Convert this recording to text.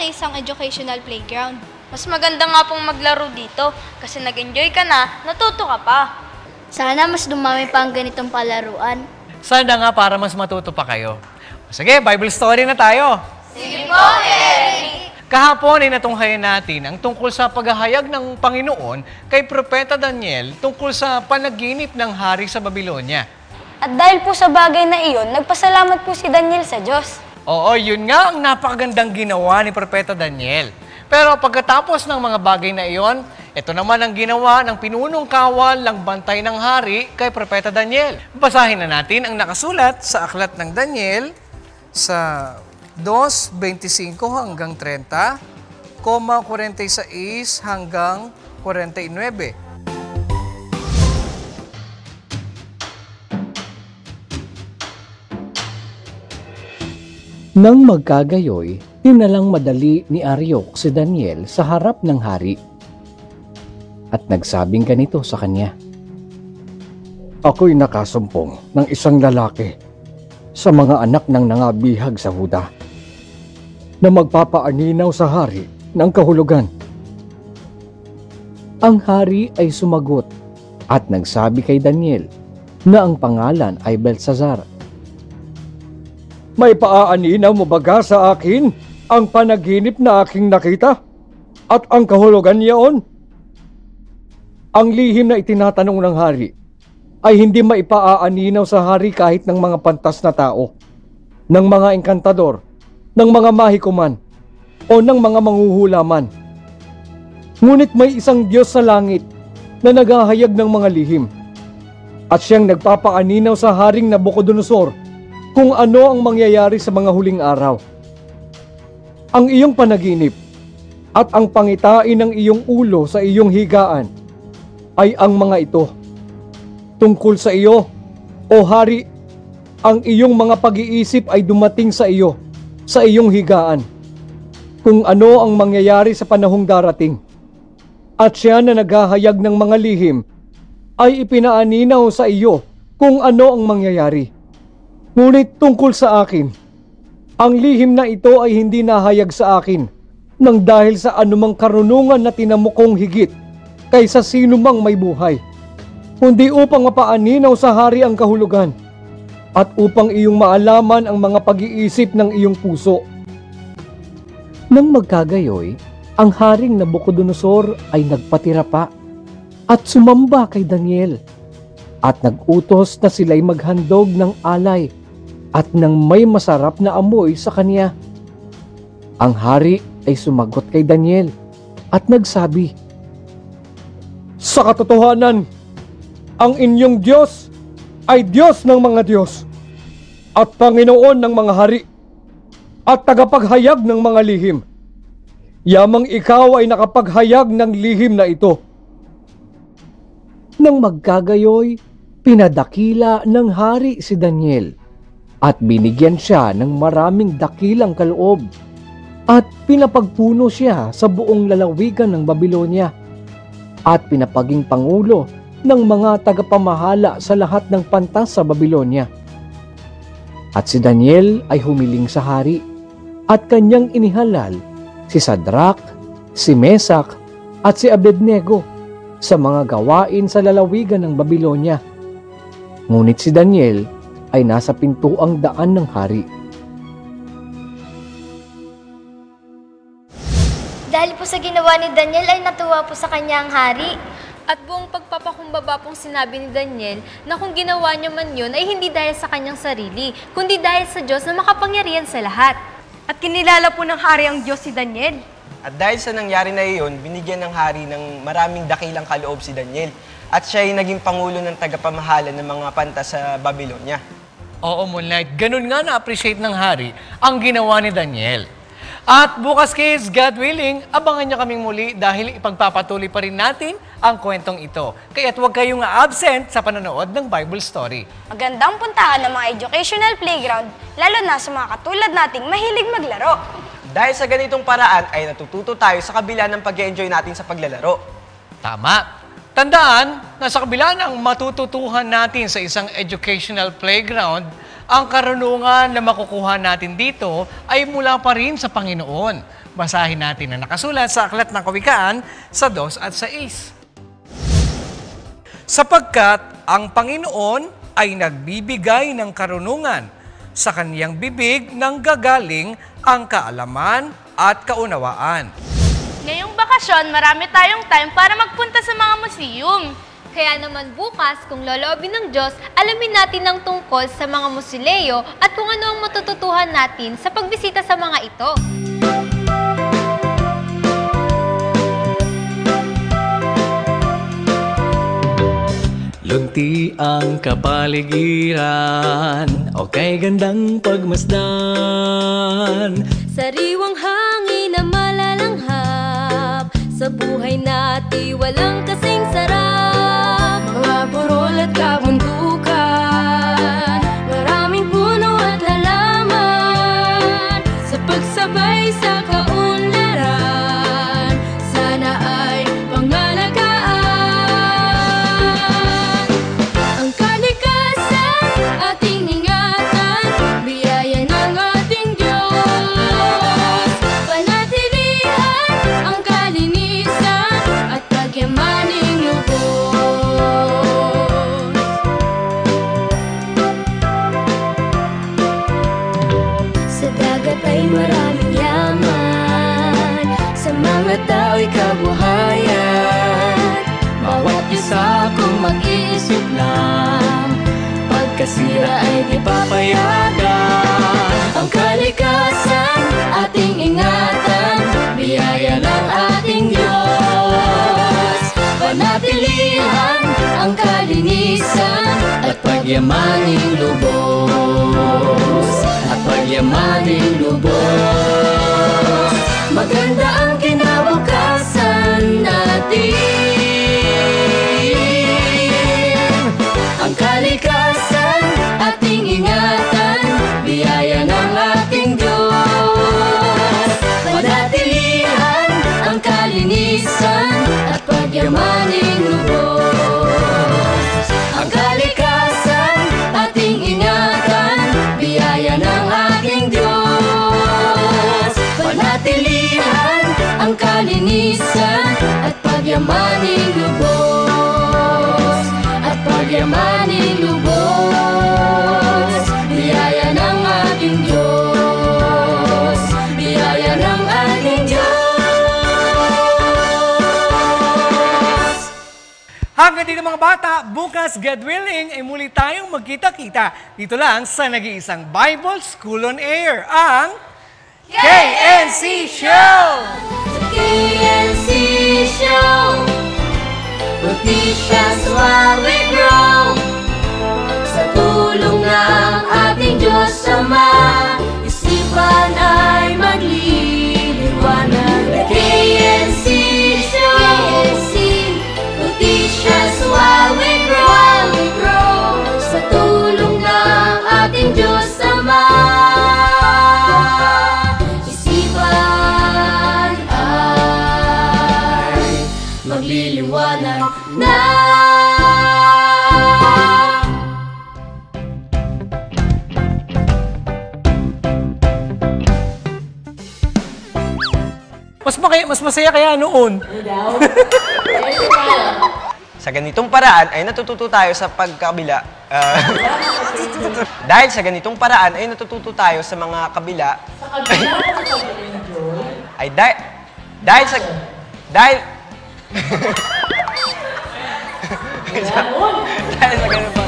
sa isang educational playground. Mas maganda nga pong maglaro dito kasi nag-enjoy ka na, natuto ka pa. Sana mas dumami pa ang ganitong palaruan. Sana nga para mas matuto pa kayo. Sige, Bible story na tayo. Sige po, Eric! Kahapon ay natunghayan natin ang tungkol sa paghahayag ng Panginoon kay Propeta Daniel tungkol sa panaginip ng hari sa Babylonia. At dahil po sa bagay na iyon, nagpasalamat po si Daniel sa Diyos. Oo, yun nga ang napakagandang ginawa ni Propeta Daniel. Pero pagkatapos ng mga bagay na iyon, ito naman ang ginawa ng pinunong kawal ng bantay ng hari kay Propeta Daniel. Basahin na natin ang nakasulat sa aklat ng Daniel sa 2.25 hanggang 30, 46 hanggang 49. Nang magkagayoy, tinalang madali ni Aryok si Daniel sa harap ng hari. At nagsabing ganito sa kanya. Ako'y nakasumpong ng isang lalaki sa mga anak ng nangabihag sa Huda na magpapaaninaw sa hari ng kahulugan. Ang hari ay sumagot at nagsabi kay Daniel na ang pangalan ay Belsazar. May paaaninaw mo baga sa akin ang panaginip na aking nakita at ang kahulugan niyaon? Ang lihim na itinatanong ng hari ay hindi maipaaaninaw sa hari kahit ng mga pantas na tao, ng mga engkantador, ng mga mahikuman, o ng mga manghuhulaman. Ngunit may isang Diyos sa langit na naghahayag ng mga lihim at siyang nagpapaaninaw sa haring Nabucodonosor kung ano ang mangyayari sa mga huling araw. Ang iyong panaginip at ang pangitain ng iyong ulo sa iyong higaan ay ang mga ito. Tungkol sa iyo, o hari, ang iyong mga pag-iisip ay dumating sa iyo, sa iyong higaan, kung ano ang mangyayari sa panahong darating. At siya na naghahayag ng mga lihim ay ipinaaninaw sa iyo kung ano ang mangyayari. Ngunit tungkol sa akin, ang lihim na ito ay hindi nahayag sa akin. Nang dahil sa anumang karunungan na tinamukong higit kaysa sino mang may buhay, kundi upang mapaaninaw sa hari ang kahulugan at upang iyong maalaman ang mga pag-iisip ng iyong puso. Nang magkagayoy, ang haring Nabucodonosor ay nagpatira pa at sumamba kay Daniel. At nagutos na sila'y maghandog ng alay at ng may masarap na amoy sa kanya. Ang hari ay sumagot kay Daniel at nagsabi, Sa katotohanan, ang inyong Diyos ay Diyos ng mga Diyos at Panginoon ng mga hari at tagapaghayag ng mga lihim. Yamang ikaw ay nakapaghayag ng lihim na ito. Nang magkagayoy, pinadakila ng hari si Daniel at binigyan siya ng maraming dakilang kaloob at pinapagpuno siya sa buong lalawigan ng Babylonia at pinapaging pangulo ng mga tagapamahala sa lahat ng pantas sa Babylonia. At si Daniel ay humiling sa hari at kanyang inihalal si Sadrak, si Mesak at si Abednego sa mga gawain sa lalawigan ng Babylonia. Ngunit si Daniel ay nasa pintuang daan ng hari. Dahil po sa ginawa ni Daniel ay natuwa po sa kanya ang hari. At buong pagpapakumbaba pong sinabi ni Daniel na kung ginawa niya man yun ay hindi dahil sa kanyang sarili, kundi dahil sa Diyos na makapangyarihan sa lahat. At kinilala po ng hari ang Diyos si Daniel. At dahil sa nangyari na iyon, binigyan ng hari ng maraming dakilang kaloob si Daniel. At siya ay naging pangulo ng tagapamahala ng mga pantas sa Babylonia. Oo, Moonlight. Ganun nga na-appreciate ng hari ang ginawa ni Daniel. At bukas kids, God willing, abangan niyo kaming muli dahil ipagpapatuloy pa rin natin ang kwentong ito. Kaya't huwag kayong absent sa panonood ng Bible story. Magandang puntahan ng mga educational playground, lalo na sa mga katulad nating mahilig maglaro. Dahil sa ganitong paraan ay natututo tayo sa kabila ng pag enjoy natin sa paglalaro. Tama. Tandaan na sa kabila ng matututuhan natin sa isang educational playground, ang karunungan na makukuha natin dito ay mula pa rin sa Panginoon. Basahin natin na nakasulat sa Aklat ng Kawikaan sa 2 at sa is. Sapagkat ang Panginoon ay nagbibigay ng karunungan, sa kaniyang bibig nang gagaling ang kaalaman at kaunawaan. Bakasyon, marami tayong time para magpunta sa mga museum. Kaya naman bukas, kung loloobin ng Diyos, alamin natin ang tungkol sa mga musileo at kung ano ang matututuhan natin sa pagbisita sa mga ito. Lunti ang kapaligiran O kay gandang pagmasdan Sariwang malalanghap Sa buhay natin walang kasing maraming yaman. Sa mga tao'y kabuhayan Bawat isa kung mag-iisip lang. Pagkasira ay di papayagan Ang kalikasan ating ingatan Biyaya ng ating Diyos. Panatilihan ang kalinisan At pagyamaning lubos. At pagyamaning pagyamaning lubos At pagyamaning lubos Biyaya ng ating Diyos Biyaya ng ating Diyos Hanggang dito mga bata, bukas, God willing, ay muli tayong magkita-kita dito lang sa nag-iisang Bible School on Air, ang KNC Show! KNC Show Will teach us while we grow Sa ng ating Diyos Ama. Isipan ay magliliwanag. The KNC Show KNC we grow, while ng ating Diyos Ama. Isipan ay magliliwanag. na Mas, makaya, mas masaya kaya noon. Sa ganitong paraan ay natututo tayo sa pagkabila. ah, dahil sa ganitong paraan ay natututo tayo sa mga kabila. ay dahil dahil sa dahil dahil sa ganitong